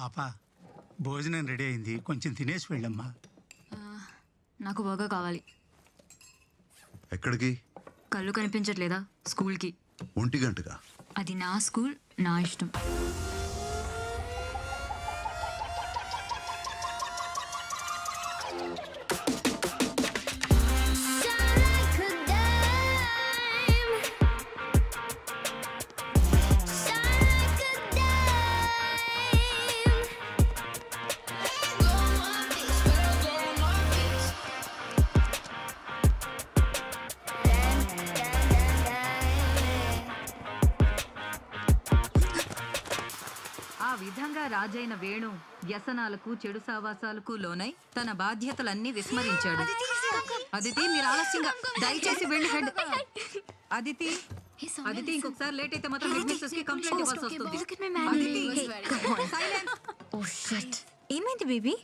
పాప భోజనం రెడీ అయింది. కొంచెం తినేసి వెళ్ళమ్మా. నాకు బర్గర్ కావాలి. ఎక్కడికి? కళ్ళు కనిపించట్లేదా స్కూల్కి? ఒంటి గంటగా అది నా స్కూల్ నా ఇష్టం. రాజైన వేణు వ్యసనాలకు చెడు సావాసాలకు లోనై తన బాధ్యతలన్నీ విస్మరించాడు. అదితి మీరు ఆలస్యంగా దయచేసి వెళ్ళి హెడ్. అదితి అదితి ఇంకొకసారి లేట్ అయితే మాత్రం హెడ్కి కంప్లైంట్ ఇవ్వాల్సి వస్తుంది. అదితి, silence. ఓ షట్ ఏమైంది బేబీ?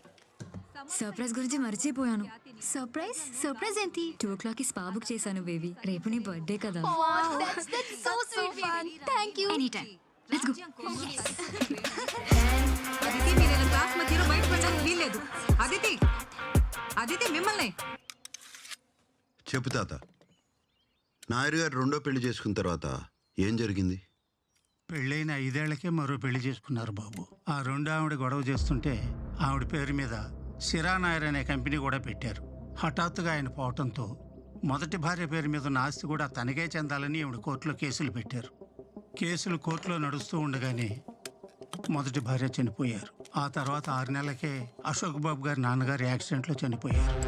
సర్ప్రైజ్ గురించి మర్చిపోయాను. సర్ప్రైజ్ సర్ప్రైజ్ ఏంటి? టూ ఓ క్లాక్కి స్పా బుక్ చేశాను బేబీ. రేపు నీ బర్త్డే కదా. So sweet thank you any time let's go Aditi మీరు ఇలా క్లాస్ మధ్యలో బయటకు వీల్లేదు. అదితి అదితి మిమ్మల్ని. చెప్పు తాత. నాయర్ గారు రెండో పెళ్ళి చేసుకున్న తర్వాత ఏం జరిగింది? పెళ్ళైన ఐదేళ్ళకే మరో పెళ్ళి చేసుకున్నారు బాబు. ఆ రెండు ఆవిడ గొడవ చేస్తుంటే ఆవిడ పేరు మీద సిరా నాయర్ అనే కంపెనీ కూడా పెట్టారు. హఠాత్తుగా ఆయన పోవటంతో మొదటి భార్య పేరు మీద ఉన్న ఆస్తి కూడా తనకే చెందాలని ఆవిడ కోర్టులో కేసులు పెట్టారు. కేసులు కోర్టులో నడుస్తూ ఉండగానే మొదటి భార్య చనిపోయారు. ఆ తర్వాత ఆరు నెలలకే అశోక్ బాబు గారి నాన్నగారు యాక్సిడెంట్లో చనిపోయారు.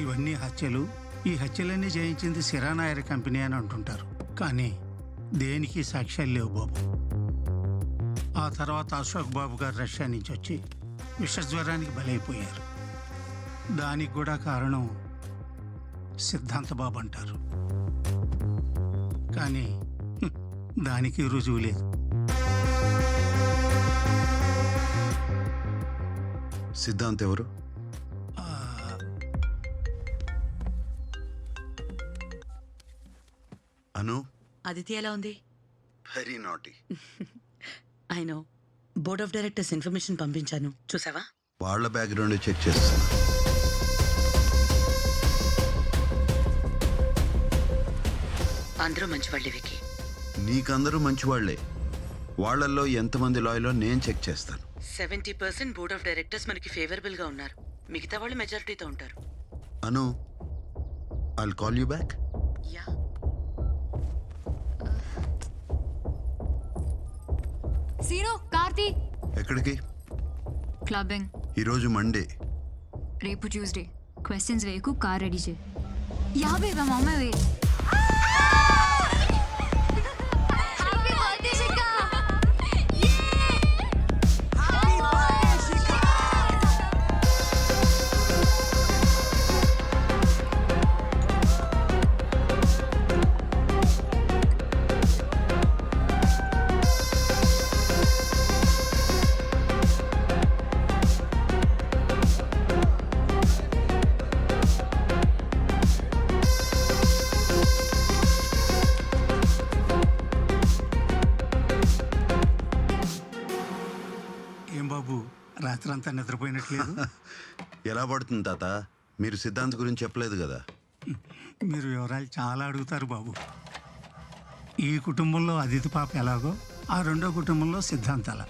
ఇవన్నీ హత్యలు. ఈ హత్యలన్నీ చేయించింది సిరానాయర్ కంపెనీ అని అంటుంటారు. కానీ దేనికి సాక్ష్యాలు లేవు బాబు. ఆ తర్వాత అశోక్ బాబు గారు రష్యా నుంచి వచ్చి విషజ్వరానికి బలైపోయారు. దానికి కూడా కారణం సిద్ధాంత బాబు అంటారు. కానీ దానికి రుజువు లేదు. సిద్ధాంత్ ఎవరు? అను? అదితి ఎలా ఉంది? Very naughty I know board of directors information పంపించాను. చూసావా? వాళ్ళ బ్యాక్గ్రౌండ్ చెక్ చేస్తాను. అందరూ మంచి వాళ్ళే వికి. నీకందరూ మంచివాళ్ళే. వాళ్ళల్లో ఎంతమంది లాయలో నేను చెక్ చేస్తాను. Seventy percent board of directors మనకి ఫేవరబుల్గా ఉన్నారు. మిగతా వాళ్ళు మెజారిటీతో ఉంటారు. Anu I'll call you back yeah. Seenu Karthi. ఎక్కడికి? క్లబ్బింగ్. ఈరోజు మండే. రేపు ట్యూస్డే. క్వశ్చన్స్ వేయకు కార్ రెడీ చేయి. యాభై మమ్మ వే నిద్రపోయినట్లేదు ఎలా పడుతుంది తాత? మీరు సిద్ధాంత్ గురించి చెప్పలేదు కదా? మీరు వివరాలు చాలా అడుగుతారు బాబు. ఈ కుటుంబంలో అదితి పాప ఎలాగో ఆ రెండో కుటుంబంలో సిద్ధాంతాల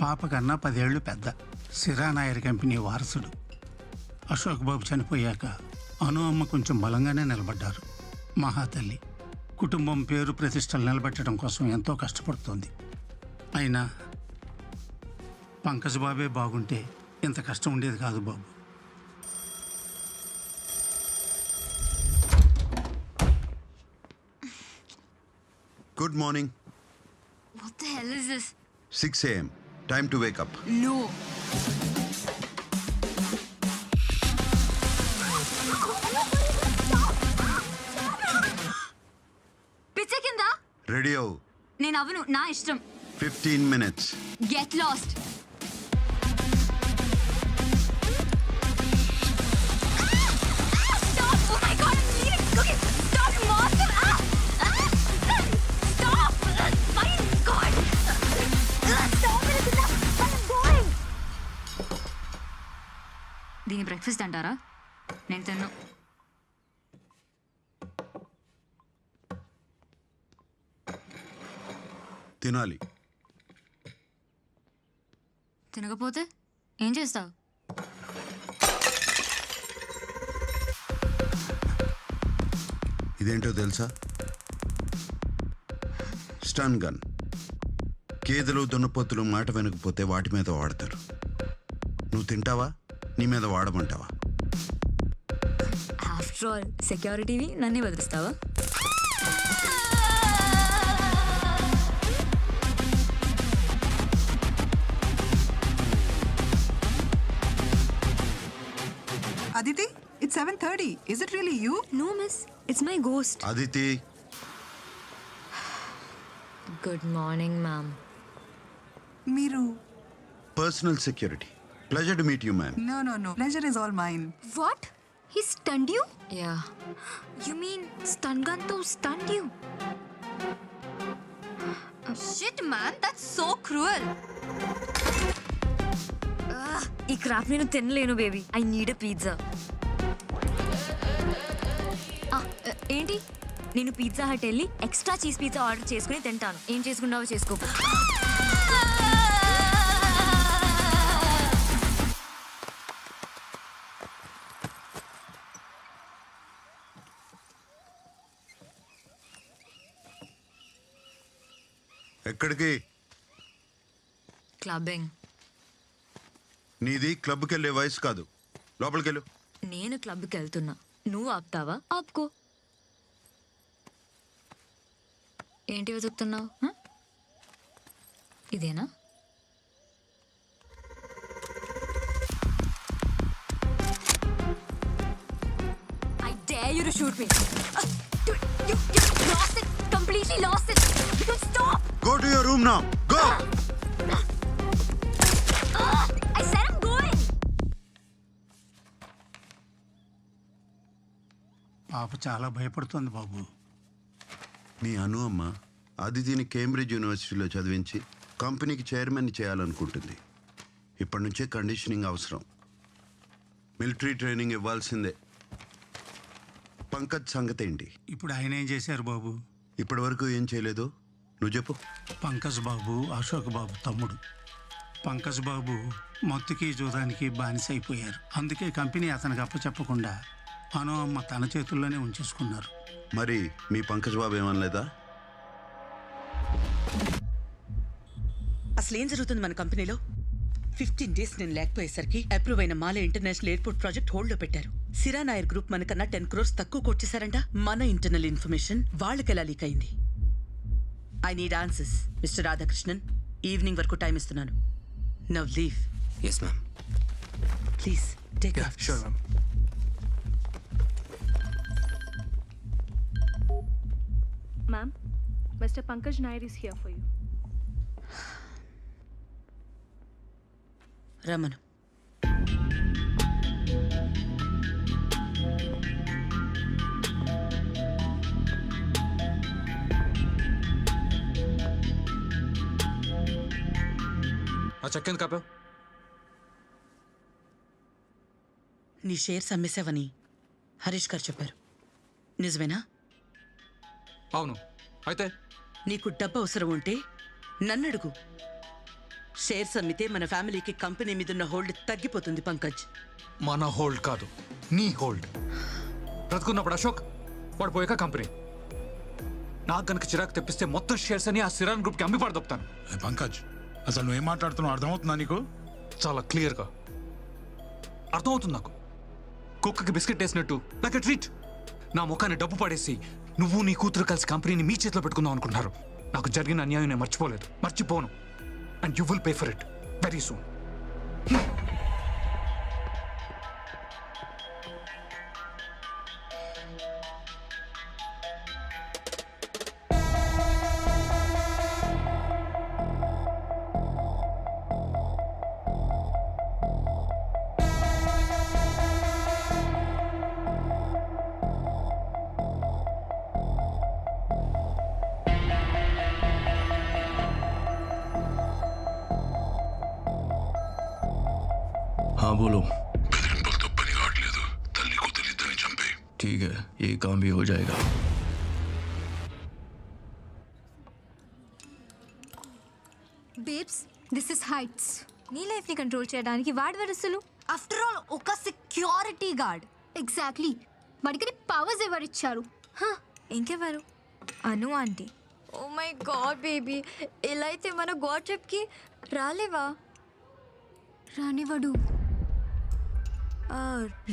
పాప కన్నా పదేళ్ళు పెద్ద సిరానాయర్ కంపెనీ వారసుడు. అశోక్ బాబు చనిపోయాక అను అమ్మ కొంచెం బలంగానే నిలబడ్డారు. మహాతల్లి కుటుంబం పేరు ప్రతిష్టలు నిలబెట్టడం కోసం ఎంతో కష్టపడుతోంది. అయినా పంకజ్ బాబే బాగుంటే ఇంత కష్టం ఉండేది కాదు బాబు. Good morning what the hell is this six AM time to wake up no పిచ్చ కింద? రెడీ అవు నేను అవను నా ఇష్టం. ఫిఫ్టీన్ మినిట్స్ గెట్ లాస్ట్ దీని బ్రేక్ఫాస్ట్ అంటారా? నేను తిన్ను. తినాలి. తినకపోతే ఏం చేస్తావు? ఇదేంటో తెలుసా? Stun gun. గేదెలు దున్నపోతులు మాట వెనకపోతే వాటి మీద వాడతారు. నువ్వు తింటావా? నీ మీద వాడమంటావా? ఆఫ్టర్ ఆల్ సెక్యూరిటీవి నన్నే బదిలిస్తావా Aditi, it's 7:30. Is it really you? No miss it's my ghost Aditi good morning ma'am Miru. Personal security pleasure to meet you ma'am No, no, no. Pleasure is all mine. What? He stunned you? Yeah You mean stun gun to stunned you? Shit, man, that's so cruel. ఈ crap నేను తినలేను baby I need a pizza ఏంటి నేను pizza hut వెళ్ళి extra cheese pizza order చేసుకుని తింటాను ఏం చేసుకుంటావో చేసుకో ఎక్కడికి? క్లబ్బింగ్. నీది క్లబ్కి వెళ్ళే వయసు కాదు. లోపలికి వెళ్ళు నేను క్లబ్కి వెళ్తున్నా నువ్వు ఆపుతావా? ఆపుకో. ఏంటి వెతుకుతున్నావు? హ? ఇదేనా? I dare you to shoot me. Uh, dude, you, you lost it. Completely lost it. Stop. Go to your room నా go Uh, I said I'm going. పాప చాలా భయపడుతోంది బాబు. మీ అను అమ్మ అదితిని కేంబ్రిడ్జ్ యూనివర్సిటీలో చదివించి కంపెనీకి చైర్మన్ చేయాలనుకుంటుంది. ఇప్పటి నుంచే కండిషనింగ్ అవసరం. మిలిటరీ ట్రైనింగ్ ఇవ్వాల్సిందే. పంకజ్ సంగతి ఏంటి ఇప్పుడు ఆయన ఏం చేశారు బాబు? ఇప్పటి వరకు ఏం చేయలేదు? నువ్వు చెప్పు. పంకజ్ బాబు అశోక్ బాబు తమ్ముడు. పంకజ్ బాబు మొత్తుకి జూదానికి బానిసైపోయారు. అందుకే కంపెనీ అతనికి అప్పచెప్పకుండా అను అమ్మ తన చేతుల్లోనే ఉంచేసుకున్నారు. మరి మీ పంకజ్ బాబు ఏమనలేదా? అసలు ఏం జరుగుతుంది మన కంపెనీలో? ఫిఫ్టీన్ డేస్ నేను లేకపోయేసరికి అప్రూవ్ అయిన మాలే ఇంటర్నేషనల్ ఎయిర్పోర్ట్ ప్రాజెక్ట్ హోల్డ్లో పెట్టారు సిరా నాయర్ గ్రూప్ మనకన్నా టెన్ క్రోర్స్ తక్కువ కొట్టేశారంట మన ఇంటర్నల్ ఇన్ఫర్మేషన్ వాళ్ళకి ఎలా లీక్ అయింది I need answers mister Radhakrishnan evening వరకు టైం ఇస్తున్నాను now leave Yes, ma'am. Please take Yeah, sure, ma'am. Ma'am, Mr. Pankaj Nair is here for you. రమను. ఆ చెక్ ఎందుకు ఆపావు? నీ షేర్స్ అమ్మేశావని హరీష్ గారు చెప్పారు. నిజమేనా? అవును. అయితే? నీకు డబ్బు అవసరం ఉంటే నన్ను అడుగు షేర్స్ అమ్మితే మన ఫ్యామిలీకి కంపెనీ మీద ఉన్న హోల్డ్ తగ్గిపోతుంది పంకజ్. మన హోల్డ్ కాదు నీ హోల్డ్. బ్రతుకున్నప్పుడు అశోక్ వాడు పోయాక కంపెనీ. నాకు కనుక చిరాకు తెప్పిస్తే మొత్తం షేర్స్ అని ఆ సిరాన్ గ్రూప్కి అమ్మి పడదొప్తాను. ఏ పంకజ్ అసలు నువ్వేం మాట్లాడుతున్నావు? అర్థమవుతుందా నీకు? చాలా క్లియర్గా. అర్థమవుతుంది నాకు. కుక్కకి బిస్కెట్ వేసినట్టు నాకు ట్రీట్ నా ముఖాన్ని డబ్బు పడేసి నువ్వు నీ కూతురు కలిసి కంపెనీని మీ చేతిలో పెట్టుకుందాం అనుకుంటున్నారు. నాకు జరిగిన అన్యాయం నేను మర్చిపోలేదు. మర్చిపోను. and you will pay for it very soon. and you will pay for it very soon हाँ बोलो బెదిరింపులతో ठीक है ये काम भी हो जाएगा బేబ్స్ దిస్ ఇస్ హైట్స్ నీ లైఫ్ ని కంట్రోల్ చేయడానికి వాడి వరుసలు ఆఫ్టర్ ఆల్ ఒక సెక్యూరిటీ గార్డ్ ఎగ్జాక్ట్లీ వాడికి పవర్స్ ఎవరిచ్చారు ఇంకెవరు Anu aunty oh my God baby ఇలా అయితే మన గాడ్ కి రాలేవా రానివాడు ఆ,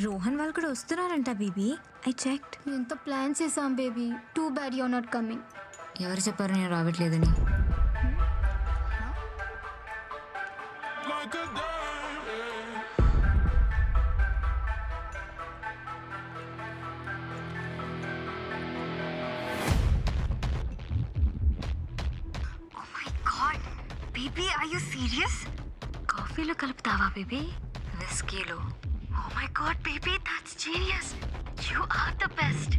రోహన్ వాళ్ళు కూడా వస్తున్నారంట బేబీ. I checked. ఎంత ప్లాన్ చేసాం baby. Too bad you're not coming. ఎవరు చెప్పారు నేను రావట్లేదని. God baby are you serious కాఫీలో కలుపుతావా బేబీ? విస్కీలో my god, baby, that's genius. You are the best.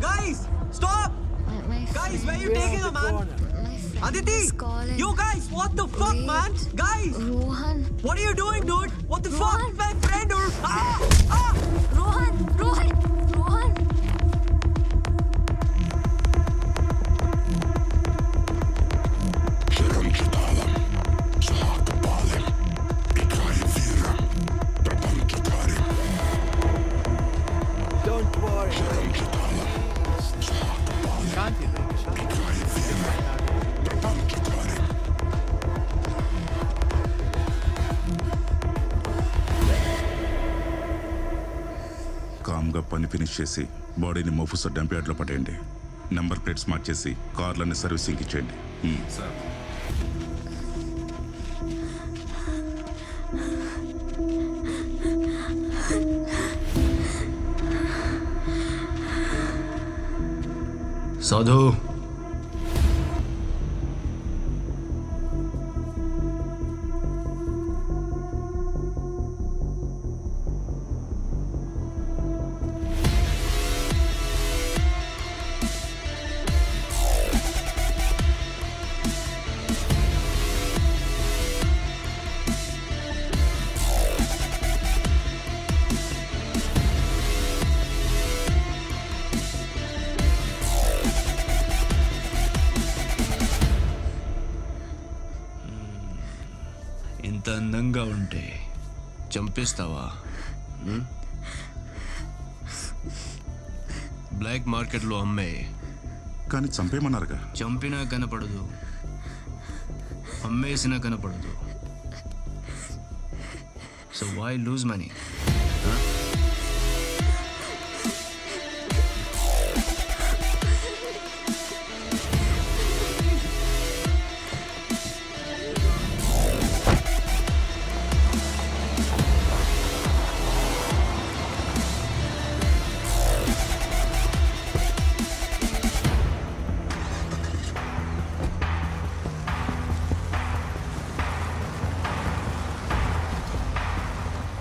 Guys, stop! Guys, where are you taking them, man? Aditi! Yo guys, what the fuck, man? Guys! Rohan! What are you doing, dude? What the Rohan. fuck? My friend or... Ah! Ah! Rohan! Rohan! కామ్గా పని finish చేసి బాడీని మోఫుస dump యార్డ్లో పట్టేయండి number plates మార్చేసి కార్లన్నీ servicing ఇచ్చేయండి. Sir साधु ఇంత అందంగా ఉంటే చంపేస్తావా? బ్లాక్ మార్కెట్లో అమ్మే. కానీ చంపేమన్నారుగా చంపినా కనపడదు. అమ్మేసినా కనపడదు. So why lose money